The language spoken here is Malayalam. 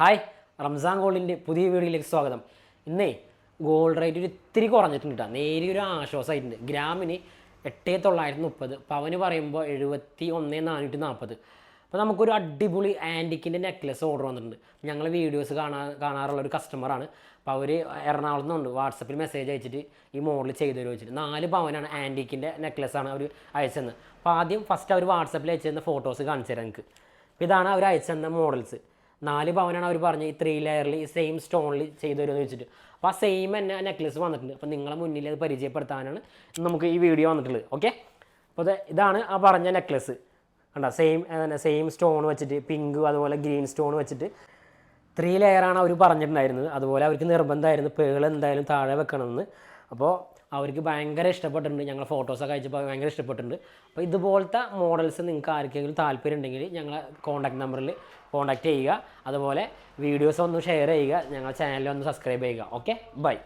ഹായ് റംസാൻ ഗോൾഡിന്റെ പുതിയ വീഡിയോയിലേക്ക് സ്വാഗതം. ഇന്നേ ഗോൾഡ് റേറ്റ് ഒരു ഇത്തിരി കുറഞ്ഞിട്ടുണ്ട് കേട്ടോ. നേരിയൊരു ആശ്വാസമായിട്ടുണ്ട്. ഗ്രാമിന് എട്ടേ തൊള്ളായിരത്തി മുപ്പത് പവന് പറയുമ്പോൾ എഴുപത്തി ഒന്ന് നാനൂറ്റി നാൽപ്പത്. അപ്പോൾ നമുക്കൊരു അടിപൊളി ആന്റിക്കിന്റെ നെക്ലസ് ഓർഡർ വന്നിട്ടുണ്ട്. ഞങ്ങൾ വീഡിയോസ് കാണാ കാണാറുള്ള ഒരു കസ്റ്റമറാണ്. അപ്പോൾ അവർ എറണാകുളത്ത് നിന്നുണ്ട്. വാട്സപ്പിൽ മെസ്സേജ് അയച്ചിട്ട് ഈ മോഡൽ ചെയ്തു തരുമോ വെച്ചിട്ട് നാല് പവനാണ് ആന്റിക്കിന്റെ നെക്ലസ്സാണ് അവർ അയച്ചത് അപ്പോൾ ആദ്യം ഫസ്റ്റ് അവർ വാട്സപ്പിൽ അയച്ചു തന്ന ഫോട്ടോസ് കാണിച്ചു തരാം അപ്പോൾ ഇതാണ് അവർ അയച്ചു തന്ന മോഡൽസ് നാല് പവനാണ് അവർ പറഞ്ഞത് ഈ ത്രീ ലെയറിൽ ഈ സെയിം സ്റ്റോണിൽ ചെയ്തു തരുമെന്ന് വെച്ചിട്ട്. അപ്പോൾ ആ സെയിം തന്നെ നെക്ലസ് വന്നിട്ടുണ്ട്. അപ്പോൾ നിങ്ങളെ മുന്നിൽ അത് പരിചയപ്പെടുത്താനാണ് നമുക്ക് ഈ വീഡിയോ വന്നിട്ടുള്ളത്. ഓക്കെ അപ്പോൾ ഇത് ഇതാണ് ആ പറഞ്ഞ നെക്ലസ് കണ്ട? സെയിം സെയിം സ്റ്റോൺ വെച്ചിട്ട് പിങ്ക് അതുപോലെ ഗ്രീൻ സ്റ്റോൺ വെച്ചിട്ട് ത്രീ ലെയറാണ് അവർ പറഞ്ഞിട്ടുണ്ടായിരുന്നത്. അതുപോലെ അവർക്ക് നിർബന്ധമായിരുന്നു. പേൾ എന്തായാലും താഴെ വെക്കണമെന്ന്. അപ്പോൾ അവർക്ക് ഭയങ്കര ഇഷ്ടപ്പെട്ടിട്ടുണ്ട്. ഞങ്ങൾ ഫോട്ടോസൊക്കെ അയച്ചപ്പോൾ ഭയങ്കര ഇഷ്ടപ്പെട്ടിട്ടുണ്ട്. അപ്പോൾ ഇതുപോലത്തെ മോഡൽസ് നിങ്ങൾക്ക് ആർക്കെങ്കിലും താല്പര്യം ഉണ്ടെങ്കിൽ ഞങ്ങളെ കോൺടാക്ട് നമ്പറിൽ കോൺടാക്ട് ചെയ്യുക. അതുപോലെ വീഡിയോസ് ഒന്ന് ഷെയർ ചെയ്യുക. ഞങ്ങളുടെ ചാനലിൽ ഒന്ന് സബ്സ്ക്രൈബ് ചെയ്യുക. Okay bye